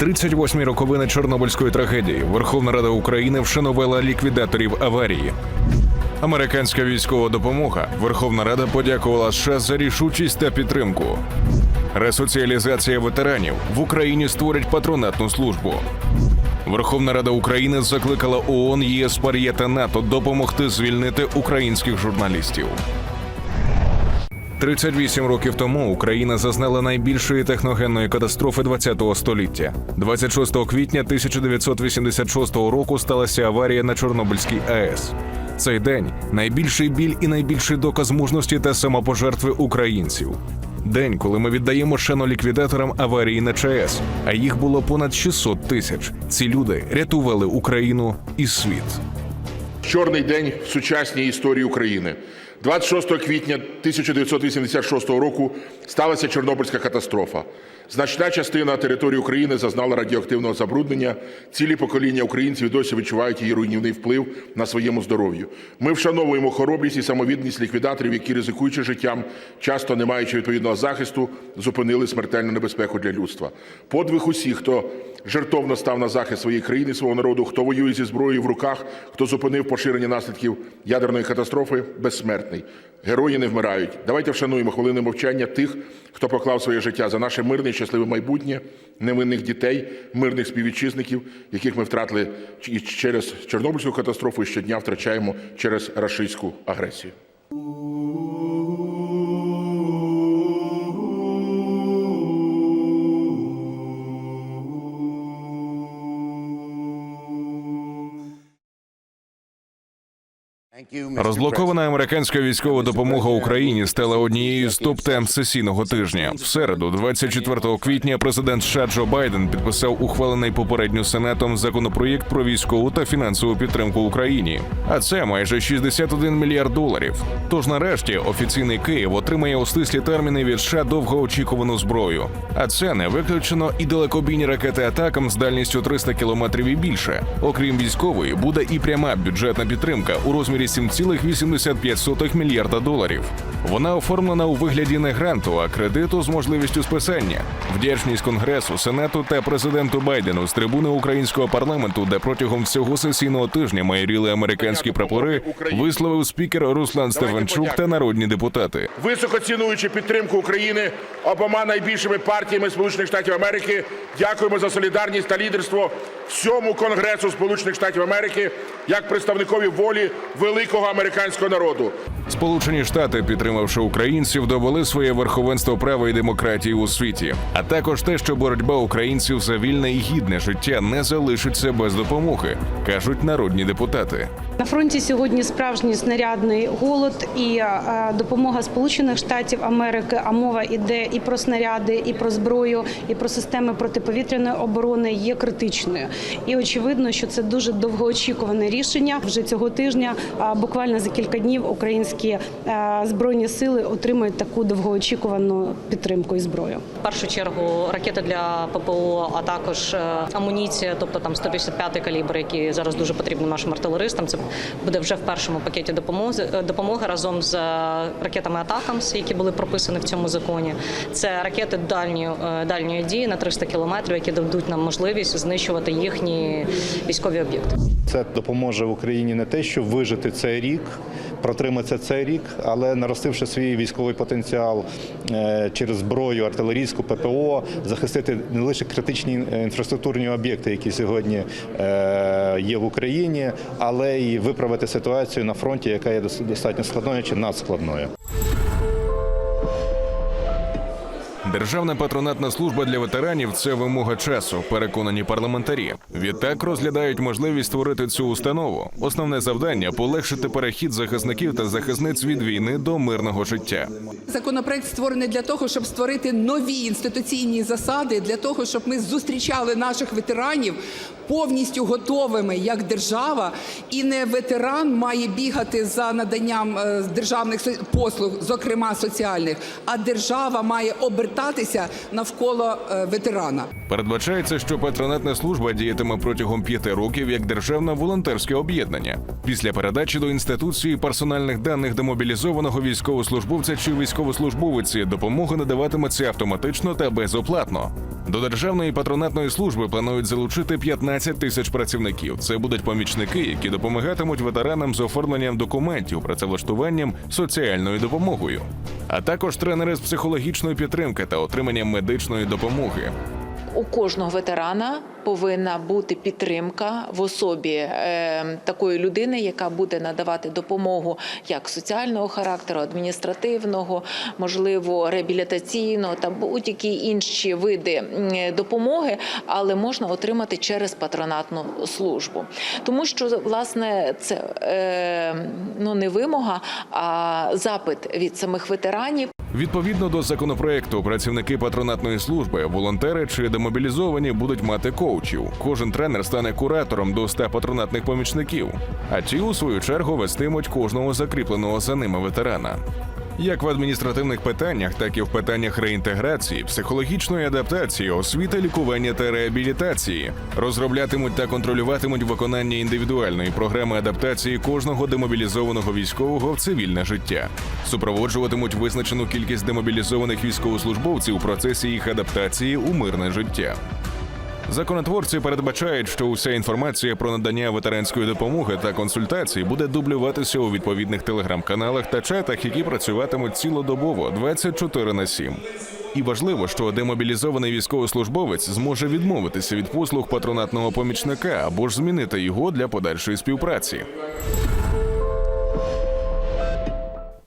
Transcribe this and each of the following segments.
38-й роковини Чорнобильської трагедії Верховна Рада України вшанувала ліквідаторів аварії. Американська військова допомога. Верховна Рада подякувала США за рішучість та підтримку. Ресоціалізація ветеранів в Україні створять патронатну службу. Верховна Рада України закликала ООН, ЄС, ПАРЄ та НАТО допомогти звільнити українських журналістів. 38 років тому Україна зазнала найбільшої техногенної катастрофи ХХ століття. 26 квітня 1986 року сталася аварія на Чорнобильській АЕС. Цей день найбільший біль і найбільший доказ мужності та самопожертви українців. День, коли ми віддаємо шану ліквідаторам аварії на ЧАЕС, а їх було понад 600 тисяч. Ці люди рятували Україну і світ. Чорний день в сучасній історії України. 26 квітня 1986 року сталася Чорнобильська катастрофа. Значна частина території України зазнала радіоактивного забруднення. Цілі покоління українців досі відчувають її руйнівний вплив на своєму здоров'ю. Ми вшановуємо хоробрість і самовідданість ліквідаторів, які, ризикуючи життям, часто не маючи відповідного захисту, зупинили смертельну небезпеку для людства. Подвиг усіх, хто жертовно став на захист своєї країни, свого народу, хто воює зі зброєю в руках, хто зупинив поширення наслідків ядерної катастрофи, безсмертний. Герої не вмирають. Давайте вшануємо хвилини мовчання тих, хто поклав своє життя за наше мирне щасливе майбутнє, невинних дітей, мирних співвітчизників, яких ми втратили і через Чорнобильську катастрофу і щодня втрачаємо через рашистську агресію. Розблокована американська військова допомога Україні стала однією з топ-тем сесійного тижня. В середу, 24 квітня, президент США Джо Байден підписав ухвалений попередньо сенатом законопроєкт про військову та фінансову підтримку Україні. А це майже 61 мільярд доларів. Тож, нарешті, офіційний Київ отримає у стислі терміни від США довгоочікувану зброю. А це не виключено і далекобійні ракети атакам з дальністю 300 кілометрів і більше. Окрім військової, буде і пряма бюджетна підтримка у розмірі 7,85 мільярда доларів. Вона оформлена у вигляді не гранту, а кредиту з можливістю списання. Вдячність Конгресу, Сенату та президенту Байдену з трибуни українського парламенту, де протягом всього сесійного тижня майоріли американські прапори, висловив спікер Руслан Стефанчук та народні депутати. Високо цінуючи підтримку України обома найбільшими партіями Сполучених Штатів Америки, дякуємо за солідарність та лідерство всьому Конгресу Сполучених Штатів Америки як представникові волі великого американського народу. Сполучені Штати, підтримавши українців, довели своє верховенство права і демократії у світі, а також те, що боротьба українців за вільне і гідне життя не залишиться без допомоги, кажуть народні депутати. На фронті сьогодні справжній снарядний голод і е, допомога Сполучених Штатів Америки. А мова йде і про снаряди, і про зброю, і про системи протиповітряної оборони є критичною. І очевидно, що це дуже довгоочікуване рішення. Вже цього тижня, буквально за кілька днів, українські е, збройні сили отримають таку довгоочікувану підтримку і зброю. В першу чергу ракети для ППО, а також е, амуніція, тобто там 155 калібр, які зараз дуже потрібні нашим артилеристам. Це буде вже в першому пакеті допомоги допомоги разом з е, ракетами Атакамс, які були прописані в цьому законі. Це ракети дальньої е, дальньої дії на 300 кілометрів, які дадуть нам можливість знищувати їхні військові об'єкти. Це допоможе Україні не те, щоб вижити цей рік, протриматися цей рік, але наростивши свій військовий потенціал е, через зброю, артилерійську ППО, захистити не лише критичні інфраструктурні об'єкти, які сьогодні е, є в Україні, але і виправити ситуацію на фронті, яка є дос- достатньо складною чи надскладною. Державна патронатна служба для ветеранів це вимога часу, переконані парламентарі. Відтак розглядають можливість створити цю установу. Основне завдання полегшити перехід захисників та захисниць від війни до мирного життя. Законопроект створений для того, щоб створити нові інституційні засади, для того, щоб ми зустрічали наших ветеранів повністю готовими як держава, і не ветеран має бігати за наданням е, державних послуг, зокрема соціальних, а держава має обертатися навколо е, ветерана. Передбачається, що патронатна служба діятиме протягом п'яти років як державне волонтерське об'єднання. Після передачі до інституції персональних даних демобілізованого військовослужбовця чи військовослужбовиці допомога надаватиметься автоматично та безоплатно. До державної патронатної служби планують залучити 15 тисяч працівників. Це будуть помічники, які допомагатимуть ветеранам з оформленням документів, працевлаштуванням, соціальною допомогою, а також тренери з психологічної підтримки та отриманням медичної допомоги. У кожного ветерана повинна бути підтримка в особі е, такої людини, яка буде надавати допомогу як соціального характеру, адміністративного, можливо, реабілітаційного та будь-які інші види допомоги, але можна отримати через патронатну службу, тому що власне це е, ну не вимога, а запит від самих ветеранів. Відповідно до законопроекту, працівники патронатної служби, волонтери чи демобілізовані будуть мати коучів. Кожен тренер стане куратором до 100 патронатних помічників, а ті, у свою чергу, вестимуть кожного закріпленого за ними ветерана. Як в адміністративних питаннях, так і в питаннях реінтеграції, психологічної адаптації, освіти, лікування та реабілітації розроблятимуть та контролюватимуть виконання індивідуальної програми адаптації кожного демобілізованого військового в цивільне життя, супроводжуватимуть визначену кількість демобілізованих військовослужбовців у процесі їх адаптації у мирне життя. Законотворці передбачають, що уся інформація про надання ветеранської допомоги та консультацій буде дублюватися у відповідних телеграм-каналах та чатах, які працюватимуть цілодобово 24 на 7. І важливо, що демобілізований військовослужбовець зможе відмовитися від послуг патронатного помічника або ж змінити його для подальшої співпраці.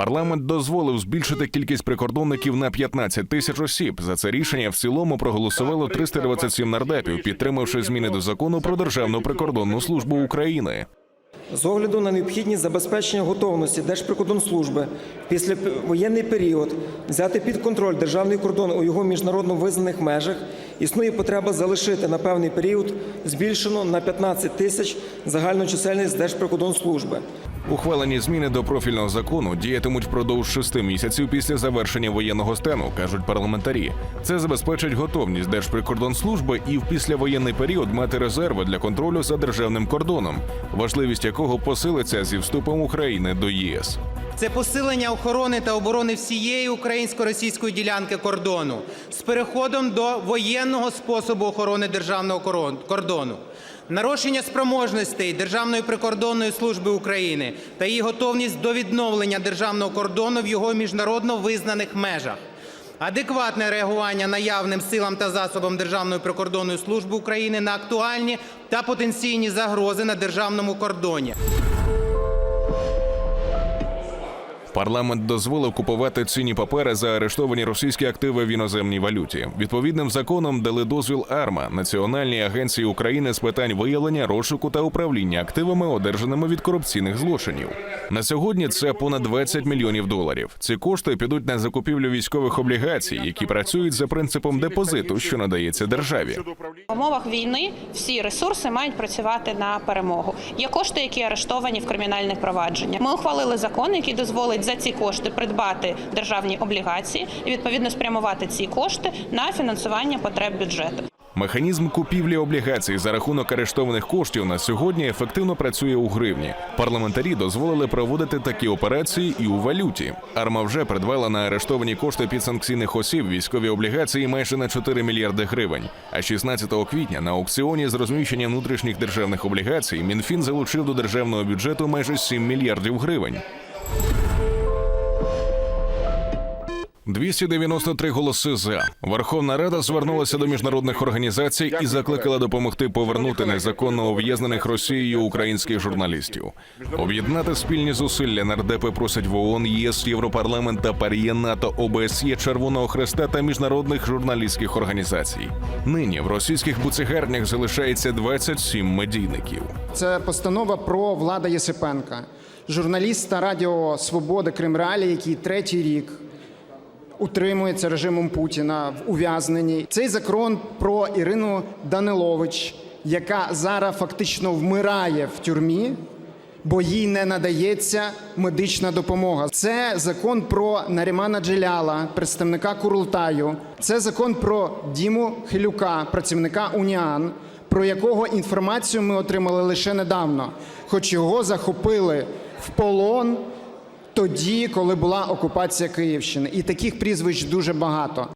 Парламент дозволив збільшити кількість прикордонників на 15 тисяч осіб. За це рішення в цілому проголосувало 327 нардепів, підтримавши зміни до закону про державну прикордонну службу України. З огляду на необхідність забезпечення готовності Держприкордонслужби після воєнний період взяти під контроль державний кордон у його міжнародно визнаних межах, існує потреба залишити на певний період збільшено на 15 тисяч загальну чисельність Держприкордонслужби. Ухвалені зміни до профільного закону діятимуть впродовж шести місяців після завершення воєнного стану, кажуть парламентарі. Це забезпечить готовність Держприкордонслужби і в післявоєнний період мати резерви для контролю за державним кордоном, важливість якого посилиться зі вступом України до ЄС. Це посилення охорони та оборони всієї українсько-російської ділянки кордону з переходом до воєнного способу охорони державного кордону, нарощення спроможностей Державної прикордонної служби України та її готовність до відновлення державного кордону в його міжнародно визнаних межах. Адекватне реагування наявним силам та засобам Державної прикордонної служби України на актуальні та потенційні загрози на державному кордоні. Парламент дозволив купувати цінні папери за арештовані російські активи в іноземній валюті. Відповідним законом дали дозвіл АРМА Національній агенції України з питань виявлення, розшуку та управління активами, одержаними від корупційних злочинів. На сьогодні це понад 20 мільйонів доларів. Ці кошти підуть на закупівлю військових облігацій, які працюють за принципом депозиту, що надається державі. В умовах війни всі ресурси мають працювати на перемогу. Є кошти, які арештовані в кримінальних провадженнях. Ми ухвалили закон, який дозволить за ці кошти придбати державні облігації і відповідно спрямувати ці кошти на фінансування потреб бюджету. Механізм купівлі облігацій за рахунок арештованих коштів на сьогодні ефективно працює у гривні. Парламентарі дозволили проводити такі операції і у валюті. Арма вже придбала на арештовані кошти підсанкційних осіб військові облігації майже на 4 мільярди гривень. А 16 квітня на аукціоні з розміщенням внутрішніх державних облігацій Мінфін залучив до державного бюджету майже 7 мільярдів гривень. 293 голоси за. Верховна Рада звернулася до міжнародних організацій і закликала допомогти повернути незаконно ув'язнених Росією українських журналістів. Об'єднати спільні зусилля нардепи просять в ООН, ЄС, Європарламент та ПАРЄ, НАТО, ОБСЄ, Червоного Хреста та міжнародних журналістських організацій. Нині в російських буцегарнях залишається 27 медійників. Це постанова про Влада Єсипенка, журналіста Радіо Свобода Крим Реалії, який третій рік утримується режимом Путіна в ув'язненні. Цей закон про Ірину Данилович, яка зараз фактично вмирає в тюрмі. Бо їй не надається медична допомога. Це закон про Нарімана Джеляла, представника Курултаю. Це закон про Діму Хилюка, працівника Уніан, про якого інформацію ми отримали лише недавно, хоч його захопили в полон тоді, коли була окупація Київщини. І таких прізвищ дуже багато.